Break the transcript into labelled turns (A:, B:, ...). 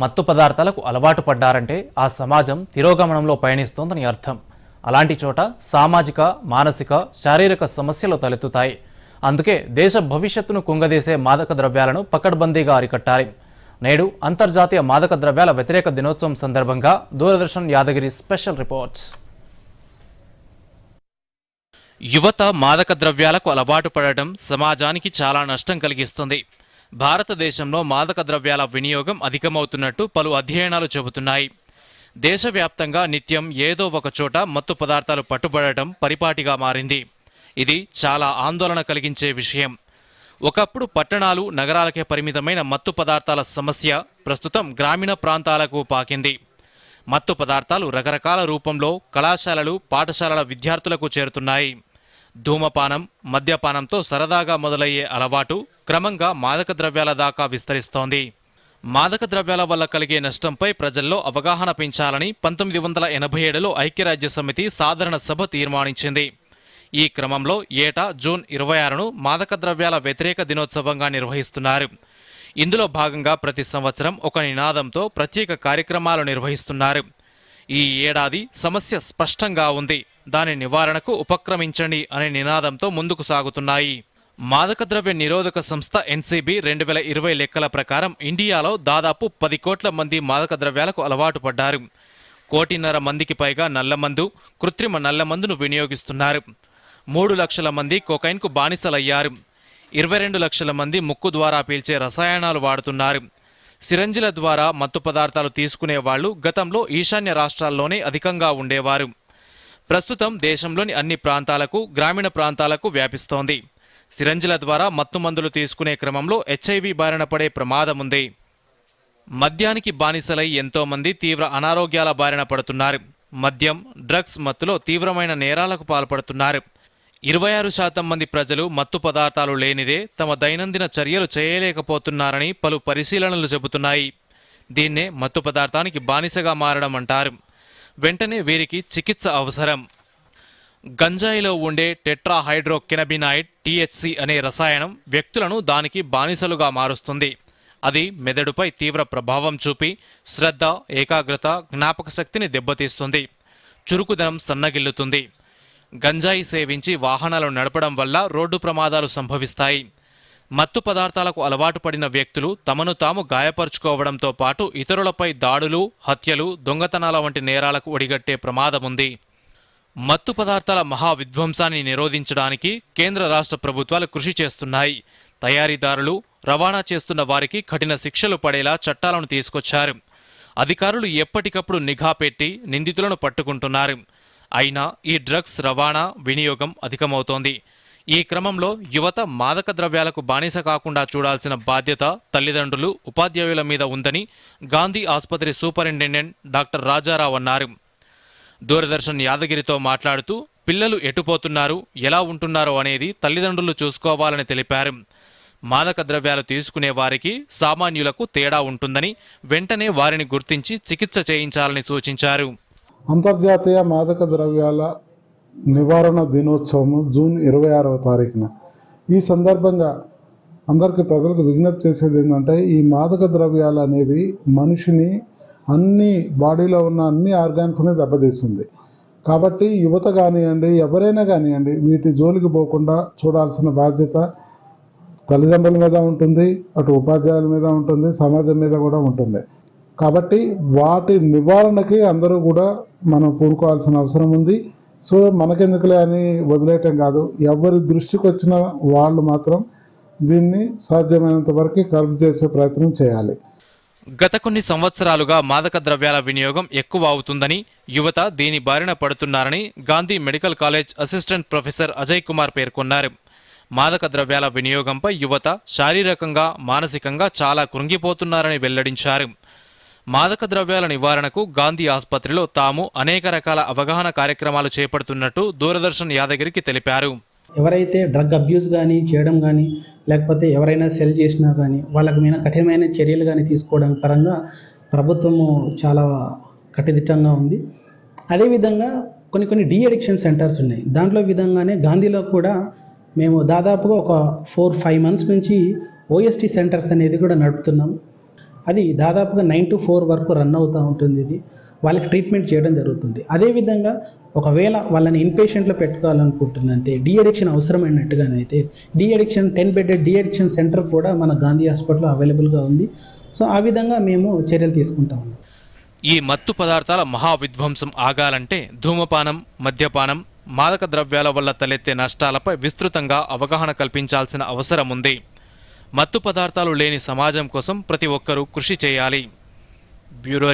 A: మత్తు పదార్థాలకు అలవాటు పడ్డారంటే ఆ సమాజం తిరోగమనంలో పయనిస్తోందని అర్థం. అలాంటి చోట సామాజిక మానసిక శారీరక సమస్యలు తలెత్తుతాయి. అందుకే దేశ భవిష్యత్తును కుంగదీసే మాదక ద్రవ్యాలను పకడ్బందీగా అరికట్టాలి. నేడు అంతర్జాతీయ మాదక ద్రవ్యాల వ్యతిరేక దినోత్సవం సందర్భంగా దూరదర్శన్ యాదగిరి స్పెషల్ రిపోర్ట్స్. యువత మాదక ద్రవ్యాలకు అలవాటు పడటం సమాజానికి చాలా నష్టం కలిగిస్తుంది. భారతదేశంలో మాదక ద్రవ్యాల వినియోగం అధికమవుతున్నట్టు పలు అధ్యయనాలు చెబుతున్నాయి. దేశవ్యాప్తంగా నిత్యం ఏదో ఒక చోట మత్తు పదార్థాలు పట్టుబడటం పరిపాటిగా మారింది. ఇది చాలా ఆందోళన కలిగించే విషయం. ఒకప్పుడు పట్టణాలు నగరాలకే పరిమితమైన మత్తు పదార్థాల సమస్య ప్రస్తుతం గ్రామీణ ప్రాంతాలకు పాకింది. మత్తు పదార్థాలు రకరకాల రూపంలో కళాశాలలు పాఠశాలల విద్యార్థులకు చేరుతున్నాయి. ధూమపానం మద్యపానంతో సరదాగా మొదలయ్యే అలవాటు క్రమంగా మాదక ద్రవ్యాల దాకా విస్తరిస్తోంది. మాదక ద్రవ్యాల వల్ల కలిగే నష్టంపై ప్రజల్లో అవగాహన పెంచాలని పంతొమ్మిది వందల ఎనభై ఏడులో ఐక్యరాజ్య సమితి సాధారణ సభ తీర్మానించింది. ఈ క్రమంలో ఏటా జూన్ ఇరవై ఆరును మాదక ద్రవ్యాల వ్యతిరేక దినోత్సవంగా నిర్వహిస్తున్నారు. ఇందులో భాగంగా ప్రతి సంవత్సరం ఒక నినాదంతో ప్రత్యేక కార్యక్రమాలు నిర్వహిస్తున్నారు. ఈ ఏడాది సమస్య స్పష్టంగా ఉంది. దాని నివారణకు ఉపక్రమించండి అనే నినాదంతో ముందుకు సాగుతున్నాయి. మాదక ద్రవ్య నిరోధక సంస్థ ఎన్సీబీ రెండు వేల ఇరవై లెక్కల ప్రకారం ఇండియాలో దాదాపు పది కోట్ల మంది మాదక ద్రవ్యాలకు అలవాటు పడ్డారు. కోటిన్నర మందికి పైగా నల్లమందు కృత్రిమ నల్లమందును వినియోగిస్తున్నారు. మూడు లక్షల మంది కొకైన్కు బానిసలయ్యారు. ఇరవై రెండు లక్షల మంది ముక్కు ద్వారా పీల్చే రసాయనాలు వాడుతున్నారు. సిరంజిల ద్వారా మత్తు పదార్థాలు తీసుకునే వాళ్ళు గతంలో ఈశాన్య రాష్ట్రాల్లోనే అధికంగా ఉండేవారు. ప్రస్తుతం దేశంలోని అన్ని ప్రాంతాలకు గ్రామీణ ప్రాంతాలకు వ్యాపిస్తోంది. సిరంజిల ద్వారా మత్తు మందులు తీసుకునే క్రమంలో హెచ్ఐవి బారిన పడే ప్రమాదం ఉంది. మద్యానికి బానిసలై ఎంతోమంది తీవ్ర అనారోగ్యాల బారిన పడుతున్నారు. మద్యం డ్రగ్స్ మత్తులో తీవ్రమైన నేరాలకు పాల్పడుతున్నారు. ఇరవై ఆరు శాతం మంది ప్రజలు మత్తు పదార్థాలు లేనిదే తమ దైనందిన చర్యలు చేయలేకపోతున్నారని పలు పరిశీలనలు చెబుతున్నాయి. దీన్నే మత్తు పదార్థానికి బానిసగా మారడం అంటారు. వెంటనే వీరికి చికిత్స అవసరం. గంజాయిలో ఉండే టెట్రాహైడ్రోకెనబినాయిడ్ టీహెచ్సి అనే రసాయనం వ్యక్తులను దానికి బానిసలుగా మారుస్తుంది. అది మెదడుపై తీవ్ర ప్రభావం చూపి శ్రద్ధ ఏకాగ్రత జ్ఞాపక శక్తిని దెబ్బతీస్తుంది. చురుకుదనం సన్నగిల్లుతుంది. గంజాయి సేవించి వాహనాలు నడపడం వల్ల రోడ్డు ప్రమాదాలు సంభవిస్తాయి. మత్తు పదార్థాలకు అలవాటు పడిన వ్యక్తులు తమను తాము గాయపరుచుకోవడంతో పాటు ఇతరులపై దాడులు హత్యలు దొంగతనాల వంటి నేరాలకు ఒడిగట్టే ప్రమాదముంది. మత్తు పదార్థాల మహా విధ్వంసాన్ని నిరోధించడానికి కేంద్ర రాష్ట్ర ప్రభుత్వాలు కృషి చేస్తున్నాయి. తయారీదారులు రవాణా చేస్తున్న వారికి కఠిన శిక్షలు పడేలా చట్టాలను తీసుకొచ్చారు. అధికారులు ఎప్పటికప్పుడు నిఘా పెట్టి నిందితులను పట్టుకుంటున్నారు. అయినా ఈ డ్రగ్స్ రవాణా వినియోగం అధికమవుతోంది. ఈ క్రమంలో యువత మాదక ద్రవ్యాలకు బానిస కాకుండా చూడాల్సిన బాధ్యత తల్లిదండ్రులు ఉపాధ్యాయుల మీద ఉందని గాంధీ ఆసుపత్రి సూపరింటెండెంట్ డాక్టర్ రాజారావు అన్నారు. దూరదర్శన్ యాదగిరితో మాట్లాడుతూ పిల్లలు ఎటుపోతున్నారు ఎలా ఉంటున్నారో అనేది తల్లిదండ్రులు చూసుకోవాలని తెలిపారు. మాదక ద్రవ్యాలు తీసుకునే వారికి సామాన్యులకు తేడా ఉంటుందని వెంటనే వారిని గుర్తించి చికిత్స చేయించాలని సూచించారు.
B: అంతర్జాతీయ మాదక ద్రవ్యాల నివారణ దినోత్సవం జూన్ ఇరవై ఆరవ తారీఖున. ఈ సందర్భంగా అందరికీ ప్రజలకు విజ్ఞప్తి చేసేది ఏంటంటే ఈ మాదక ద్రవ్యాలు అనేవి మనిషిని అన్ని బాడీలో ఉన్న అన్ని ఆర్గాన్స్ని దెబ్బతీస్తుంది. కాబట్టి యువత కానివ్వండి ఎవరైనా కానివ్వండి వీటి జోలికి పోకుండా చూడాల్సిన బాధ్యత తల్లిదండ్రుల మీద ఉంటుంది అటు ఉపాధ్యాయుల మీద ఉంటుంది సమాజం మీద కూడా ఉంటుంది. కాబట్టి వాటి నివారణకి అందరూ కూడా మనం పూనుకోవాల్సిన అవసరం ఉంది. సో మనకెందుకులే అని వదిలేయటం కాదు. ఎవరి దృష్టికి వచ్చిన వాళ్ళు మాత్రం దీన్ని సాధ్యమైనంత వరకు కరెక్ట్ చేసే ప్రయత్నం చేయాలి.
A: గత కొన్ని సంవత్సరాలుగా మాదక ద్రవ్యాల వినియోగం ఎక్కువ అవుతుందని యువత దీని బారిన పడుతున్నారని Gandhi medical college assistant professor Ajay Kumar పేర్కొన్నారు. మాదక ద్రవ్యాల వినియోగంపై యువత శారీరకంగా మానసికంగా చాలా కృంగిపోతున్నారని వెల్లడించారు. మాదక ద్రవ్యాల నివారణకు గాంధీ ఆసుపత్రిలో తాము అనేక రకాల అవగాహన కార్యక్రమాలు చేపడుతున్నట్టు దూరదర్శన్ యాదగిరికి తెలిపారు.
C: ఎవరైతే డ్రగ్ అబ్యూస్ కానీ చేయడం కానీ లేకపోతే ఎవరైనా సెల్ చేసినా కానీ వాళ్ళకి మీద కఠినమైన చర్యలు కానీ తీసుకోవడం పరంగా ప్రభుత్వము చాలా కట్టుదిట్టంగా ఉంది. అదేవిధంగా కొన్ని కొన్ని డీ అడిక్షన్ సెంటర్స్ ఉన్నాయి. దాంట్లో విధంగానే గాంధీలో కూడా మేము దాదాపుగా ఒక ఫోర్ ఫైవ్ మంత్స్ నుంచి ఓఎస్టీ సెంటర్స్ అనేది కూడా నడుపుతున్నాం. అది దాదాపుగా నైన్ టు ఫోర్ వరకు రన్ అవుతూ ఉంటుంది ఇది. వాళ్ళకి ట్రీట్మెంట్ చేయడం జరుగుతుంది. అదేవిధంగా ఒకవేళ వాళ్ళని ఇన్పేషెంట్లో పెట్టుకోవాలనుకుంటుందంటే de addiction అవసరమైనట్టుగానైతే de addiction ten bedded de addiction centre కూడా మన గాంధీ హాస్పిటల్లో అవైలబుల్గా ఉంది. సో ఆ విధంగా మేము చర్యలు తీసుకుంటాము
A: ఈ మత్తు పదార్థాల మహావిధ్వంసం ఆగాలంటే ధూమపానం మద్యపానం మాదక ద్రవ్యాల వల్ల తలెత్తే నష్టాలపై విస్తృతంగా అవగాహన కల్పించాల్సిన అవసరం ఉంది మత్తు పదార్థాలు లేని సమాజం కోసం ప్రతి ఒక్కరూ కృషి చేయాలి. బ్యూరో